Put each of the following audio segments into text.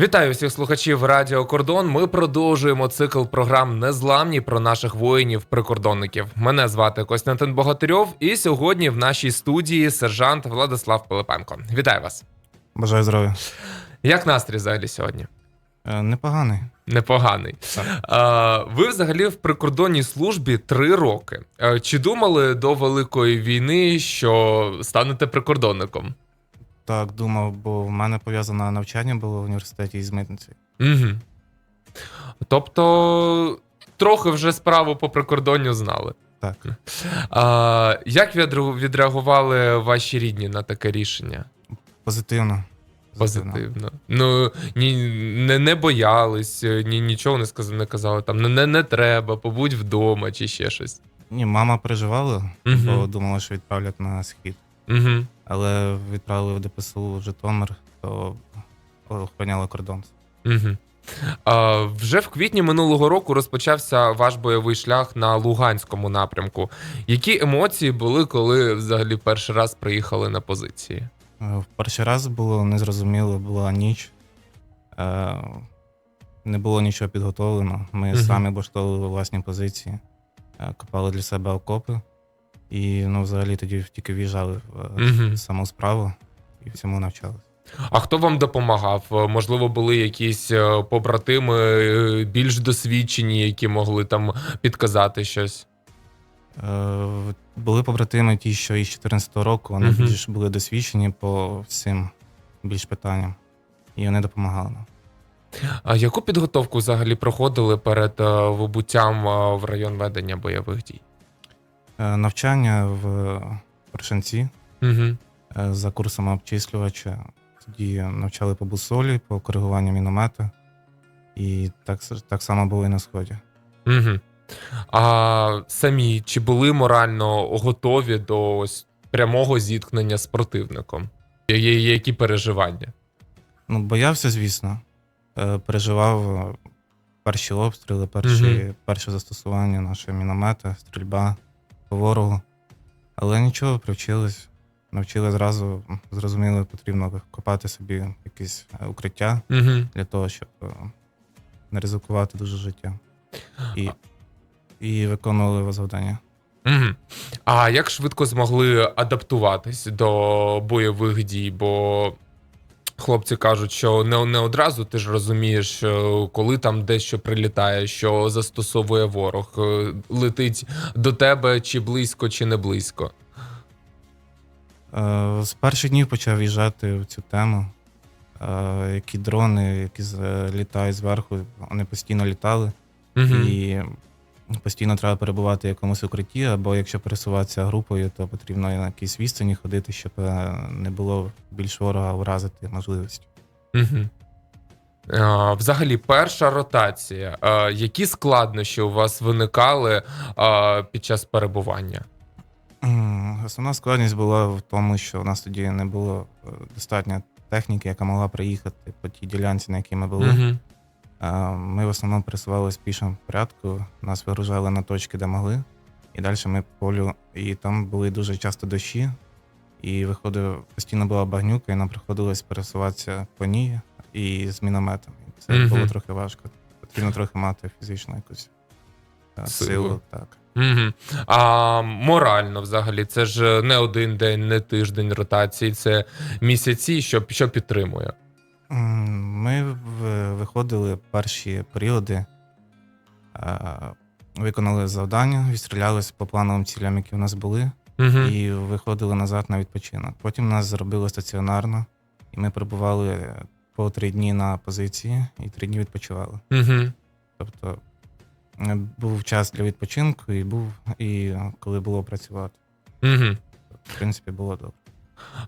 Вітаю всіх слухачів Радіо Кордон. Ми продовжуємо цикл програм Незламні про наших воїнів-прикордонників. Мене звати Костянтин Богатирьов, і сьогодні в нашій студії сержант Владислав Пилипенко. Вітаю вас! Бажаю здоров'я. Як настрій взагалі сьогодні? Е, Непоганий. Непоганий. Так. Ви взагалі в прикордонній службі три роки. Е, Чи думали до Великої війни, що станете прикордонником? Так, думав, бо в мене пов'язане навчання було в університеті із митниці. Угу. Тобто, трохи вже справу по прикордонню знали. Так. А, як відреагували ваші рідні на таке рішення? Позитивно. Позитивно. Ну, ні, не, не боялись, ні, нічого не сказали, не казали, там не, не, треба, побудь вдома чи ще щось. Ні, мама переживала, Мгм. бо думала, що відправлять на схід. Угу. Але відправили в ДПСУ в Житомир, то охороняла кордон. Угу. А, вже в квітні минулого року розпочався ваш бойовий шлях на Луганському напрямку. Які емоції були, коли взагалі перший раз приїхали на позиції? Е, В перший раз було незрозуміло, була ніч. Е, Не було нічого підготовлено. Ми Мгм. самі облаштовували власні позиції, е, копали для себе окопи. І ну, взагалі тоді тільки в'їжджали в е, саму справу і всьому навчалися. А хто вам допомагав? Е, Можливо, були якісь е, побратими більш досвідчені, які могли там підказати щось? Були побратими ті, що із 14-го року, вони більш були досвідчені по всім більш питанням. І вони допомагали нам. А яку підготовку взагалі проходили перед вибуттям в район ведення бойових дій? Е, Навчання в Першинці Угу. е, за курсами обчислювача. Тоді навчали по бусолі, по коригуванню міномета. І так, так само було і на сході. Угу. А самі чи були морально готові до ось прямого зіткнення з противником? Є- є- Які переживання? Ну, боявся, звісно. Е, Переживав перші обстріли, перші, Мгм. перше застосування нашого міномета, стрільба по ворогу. Але нічого, привчились. Навчили зразу, зрозуміли, потрібно копати собі якісь е, укриття Угу. для того, щоб е, не ризикувати дуже життя. І, і виконували завдання. Угу. А як швидко змогли адаптуватись до бойових дій? Бо хлопці кажуть, що не, не одразу ти ж розумієш, е, коли там дещо прилітає, що застосовує ворог, е, летить до тебе чи близько, чи не близько. Е, З перших днів почав їжджати в цю тему. Які дрони, які літають зверху, вони постійно літали. Угу. І постійно треба перебувати в якомусь укритті, або якщо пересуватися групою, то потрібно на якійсь відстані ходити, щоб е, не було більш ворога вразити можливості. Угу. Взагалі, перша ротація. Які складнощі у вас виникали під час перебування? Основна складність була в тому, що у нас тоді не було е, достатньо техніки, яка могла приїхати по тій ділянці, на якій ми були. Ми в основному пересувалися в пішому порядку, нас вигружали на точки, де могли, і далі ми по полю. І там були дуже часто дощі, і виходив, постійно була багнюка, і нам приходилось пересуватися по ній і з мінометом. І Це Мгм. було трохи важко. Потрібно трохи мати фізичну якусь е, Силу. силу. Так. Угу. А морально, взагалі, це ж не один день, не тиждень ротації, це місяці, що, що підтримує. Ми виходили перші періоди, виконали завдання, відстрілялися по плановим цілям, які у нас були. Угу. і виходили назад на відпочинок. Потім нас зробили стаціонарно, і ми перебували по три дні на позиції і три дні відпочивали. Угу. Тобто е, був час для відпочинку, і був і коли було працювати. Угу. В принципі, було добре.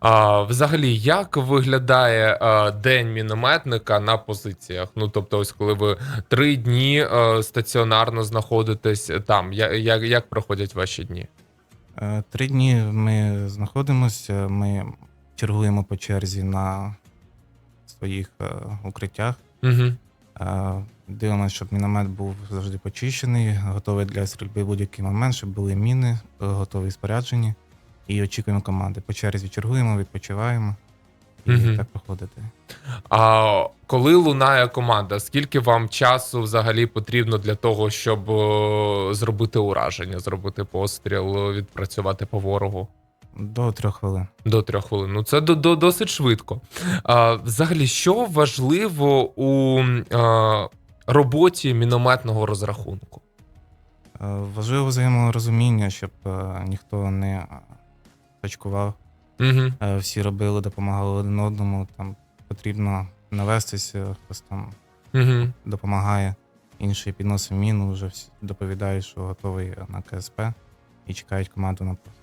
А, взагалі, як виглядає а, день мінометника на позиціях? Ну, тобто, ось коли ви три дні а, стаціонарно знаходитесь там, я, як, як проходять ваші дні? Е, Три дні ми знаходимося, ми чергуємо по черзі на своїх е, укриттях. Угу. Дивимося, щоб міномет був завжди почищений, готовий для стрільби в будь-який момент, щоб були міни, готові споряджені. І очікуємо команди. По черзі чергуємо, відпочиваємо і Мгм. так проходити. А коли лунає команда, скільки вам часу взагалі потрібно для того, щоб е, зробити ураження, зробити постріл, відпрацювати по ворогу? До трьох хвилин. До трьох хвилин. Ну це до, до, досить швидко. А, взагалі, що важливо у а, роботі мінометного розрахунку? Е, Важливо взаєморозуміння, щоб е, ніхто не е. Угу. Е, Всі робили, допомагали один одному. Там потрібно навестися, хтось там Угу. допомагає, інший підносив міну, вже всі доповідають, що готовий на КСП і чекають команду на пост.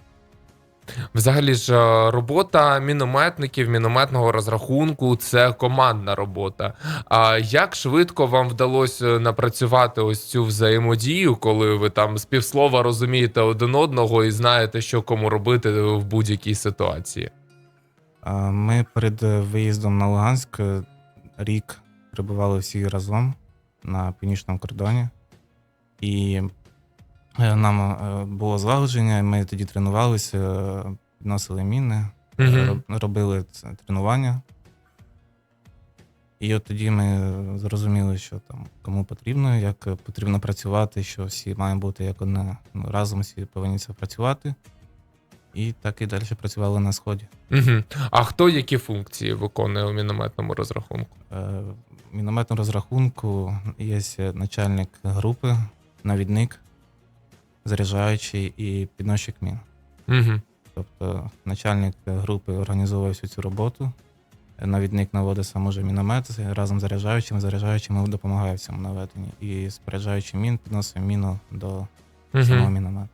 Взагалі ж е, робота мінометників, мінометного розрахунку це командна робота. А як швидко вам вдалося напрацювати ось цю взаємодію, коли ви там з півслова розумієте один одного і знаєте, що кому робити в будь-якій ситуації? Ми перед е, виїздом на Луганськ е, рік перебували всі разом на північному кордоні. І нам е, було злагодження, ми тоді тренувалися, е, підносили міни, е, Угу. робили тренування. І от тоді ми зрозуміли, що там кому потрібно, як е, потрібно працювати, що всі мають бути як одне. Ну, разом всі повинні це працювати. І так і далі працювали на сході. Угу. А хто які функції виконує у мінометному розрахунку? Е, В мінометному розрахунку є начальник групи, навідник, заряджаючий і підносчик мін. Угу. Тобто начальник групи організовує всю цю роботу, навідник наводить сам уже міномет разом з заряджаючим, заряджаючим допомагає в цьому наведенні. І споряджаючи мін, підносить міну до самого Угу. міномету.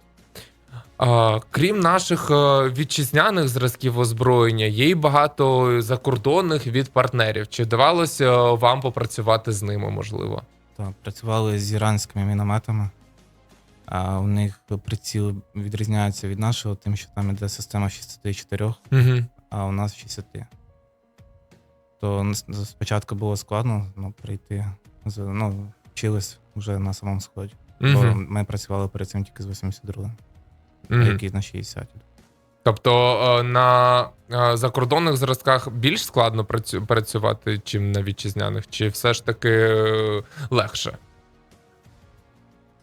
А, крім наших е, вітчизняних зразків озброєння, є й багато закордонних від партнерів. Чи вдавалося вам попрацювати з ними, можливо? Так, працювали з іранськими мінометами. А у них приціл відрізняється від нашого, тим, що там іде система 64, Угу. а у нас 60. То спочатку було складно ну, прийти. Ну, вчились вже на самому сході. Бо Угу. ми працювали перед цим тільки з 82, Угу. який на 60. Тобто е, на е, закордонних зразках більш складно працювати, чим на вітчизняних, чи все ж таки е, легше?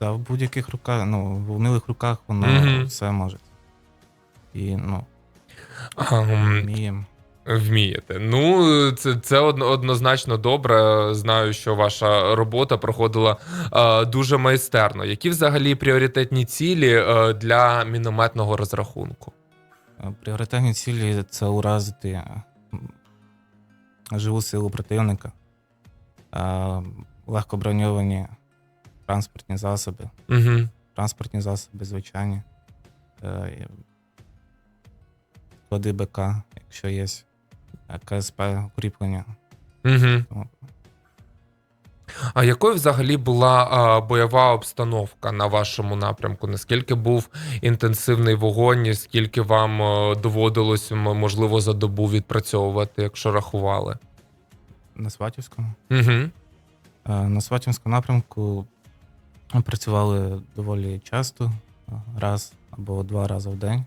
Та в будь-яких руках, ну, в умілих руках воно Мгм. все може. І ну, вміємо. Вмієте. Ну, це, це одно- однозначно добре. Знаю, що ваша робота проходила е, дуже майстерно. Які взагалі пріоритетні цілі е, для мінометного розрахунку? Е, Пріоритетні цілі це уразити е, м, живу силу противника, е, легко броньовані транспортні засоби, Угу. транспортні засоби звичайні, е, склади БК, якщо є, е, КСП, укріплення. Угу. А якою взагалі була а, бойова обстановка на вашому напрямку? Наскільки був інтенсивний вогонь? Скільки вам е, доводилось можливо за добу відпрацьовувати, якщо рахували? На Сватівському. Угу. Е, На Сватівському напрямку працювали доволі часто, раз або два рази в день.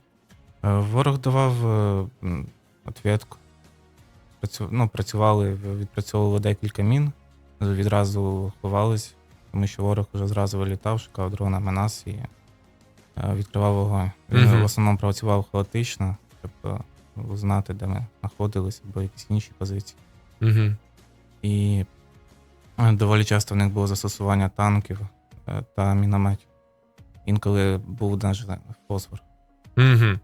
Е, Ворог давав е, м, отвідку. Ну, працювали, відпрацьовували декілька мін, відразу ховались, тому що ворог вже зразу вилітав, шукав дронами нас і е, відкривав вогонь. Він Мгм. в основному працював хаотично, щоб узнати, де ми знаходилися, або якісь інші позиції. Угу. І е, доволі часто в них було застосування танків та мінометів. Інколи був навіть фосфор. Угу.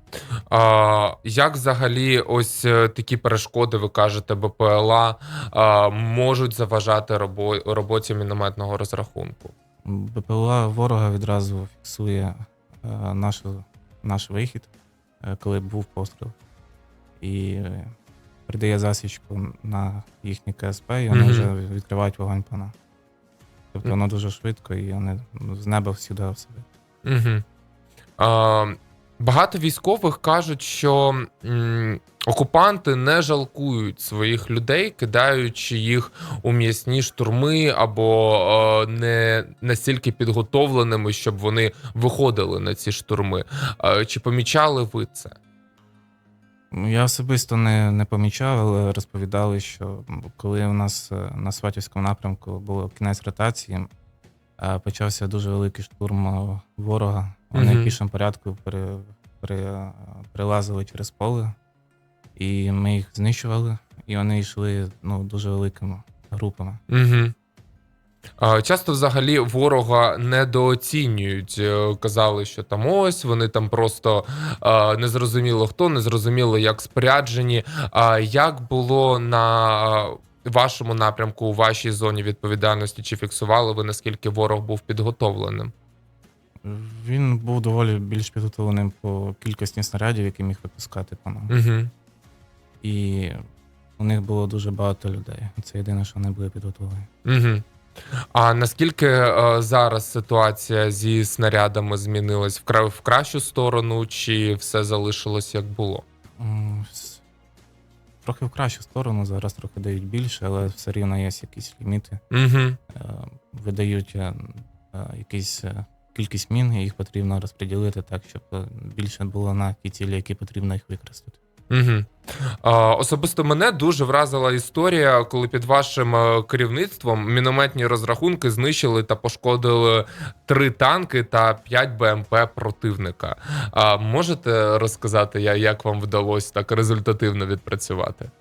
А, як взагалі ось е, такі перешкоди, ви кажете, БПЛА а, можуть заважати робо- роботі мінометного розрахунку? БПЛА ворога відразу фіксує е, наш, наш вихід, е, коли був постріл, і е, придає засічку на їхній КСП, і вони Мгм. вже відкривають вогонь по нам. Тобто воно дуже швидко, і вони з неба всюди в себе. Угу. А, багато військових кажуть, що м, окупанти не жалкують своїх людей, кидаючи їх у м'ясні штурми або е, не настільки підготовленими, щоб вони виходили на ці штурми. Е, чи помічали ви це? Я особисто не, не помічав, але розповідали, що коли у нас е, на Сватівському напрямку було кінець ротації, е, почався дуже великий штурм е, ворога. Вони Мгм. в пішому порядку пере, пере, прилазили через поле, і ми їх знищували, і вони йшли ну, дуже великими групами. Угу. Часто взагалі ворога недооцінюють. Е, Казали, що там ось вони там просто незрозуміло хто, незрозуміло як споряджені. Як було на вашому напрямку, у вашій зоні відповідальності? Чи фіксували ви наскільки ворог був підготовленим? Він був доволі більш підготовленим по кількості снарядів, які міг випускати по нам. Угу. І у них було дуже багато людей. Це єдине, що вони були підготовлені. Угу. А наскільки е, зараз ситуація зі снарядами змінилась в, кра- в кращу сторону, чи все залишилось як було? Трохи в кращу сторону, зараз трохи дають більше, але все рівно є якісь ліміти. Угу. Е, Видають е, е, кількість мін, і їх потрібно розподілити так, щоб більше було на ті цілі, які потрібно їх використати. Угу. Особисто мене дуже вразила історія, коли під вашим е, керівництвом мінометні розрахунки знищили та пошкодили три танки та 5 БМП противника. Можете розказати, як вам вдалося так результативно відпрацювати?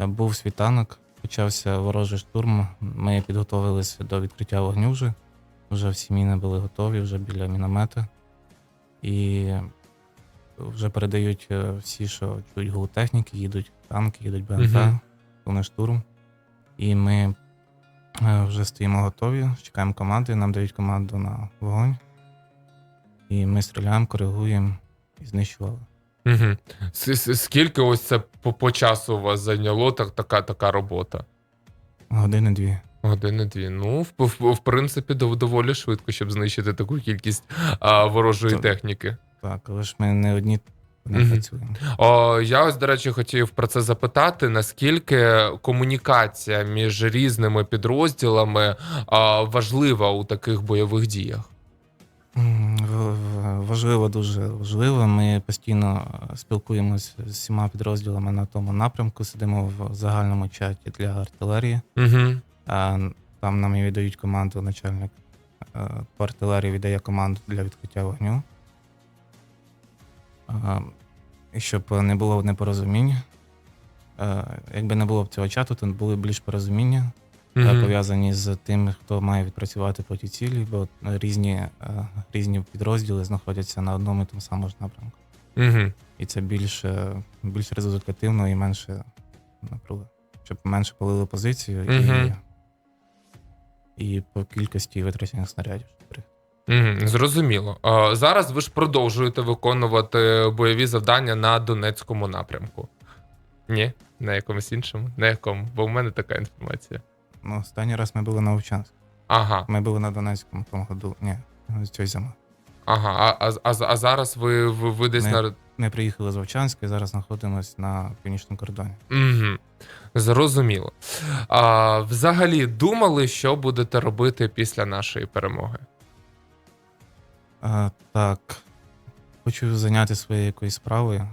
Е, Був світанок, почався ворожий штурм. Ми підготовилися до відкриття вогню вже. Вже всі міни були готові, вже біля міномета. І вже передають е, всі, що чують гул техніки, їдуть танки, їдуть БМП, Мгм. повний штурм. І ми е, вже стоїмо готові, чекаємо команди, нам дають команду на вогонь. І ми стріляємо, коригуємо і знищували. Угу. Скільки ось це по, по часу у вас зайняло так, така, така робота? Години-дві. Години дві. Ну, в, в, в принципі, дов- доволі швидко, щоб знищити таку кількість а, ворожої Так. техніки. Так, але ж ми не одні не Мгм. працюємо. О, я ось, до речі, хотів про це запитати: наскільки комунікація між різними підрозділами а, важлива у таких бойових діях? М, в- в- Важливо, дуже важливо. Ми постійно е, спілкуємося з всіма підрозділами на тому напрямку, сидимо в загальному чаті для артилерії. Угу. А там нам і віддають команду, начальник е, по артилерії віддає команду для відкриття вогню. Щоб не було непорозумінь. Е, Якби не було б цього чату, то були б більш порозуміння. е, пов'язані з тим, хто має відпрацювати по тій цілі, бо різні, е, різні підрозділи знаходяться на одному і тому самому ж напрямку. Угу. І це більш, більш результативно і менше напруги. Щоб менше полили позицію Мгм. і, і по кількості витрачених снарядів. Угу, зрозуміло. А, зараз ви ж продовжуєте виконувати бойові завдання на Донецькому напрямку. Ні, на якомусь іншому? На якому? Бо в мене така інформація. Ну, останній раз ми були на Овчанську. Ага, Ми були на Донецькому в тому году. Ні, з цієї зими. ага. А, а, а, а зараз ви, ви, ви десь Ми- на. Ми приїхали з Овчанська і зараз знаходимося на північному кордоні. Угу. Зрозуміло. А, взагалі, думали, що будете робити після нашої перемоги? А, так, хочу зайнятися своєю якоюсь справою.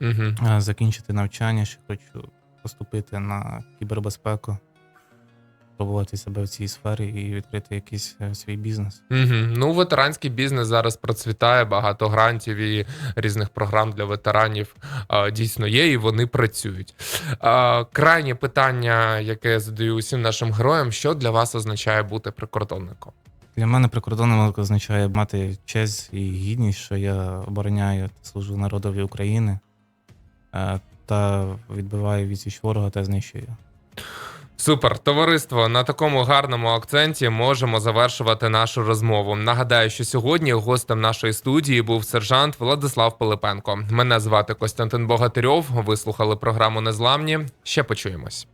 Угу. Е, закінчити навчання, ще хочу поступити на кібербезпеку, пробувати себе в цій сфері і відкрити якийсь е, свій бізнес. Угу. Ну, ветеранський бізнес зараз процвітає, багато грантів і різних програм для ветеранів а, дійсно є, і вони працюють. А, крайнє питання, яке я задаю усім нашим героям: що для вас означає бути прикордонником? Для мене прикордонним означає мати честь і гідність, що я обороняю та служу народові України е, та відбиваю відсіч ворога та знищую. Супер, товариство. На такому гарному акценті можемо завершувати нашу розмову. Нагадаю, що сьогодні гостем нашої студії був сержант Владислав Пилипенко. Мене звати Костянтин Богатирьов. Ви слухали програму Незламні. Ще почуємось.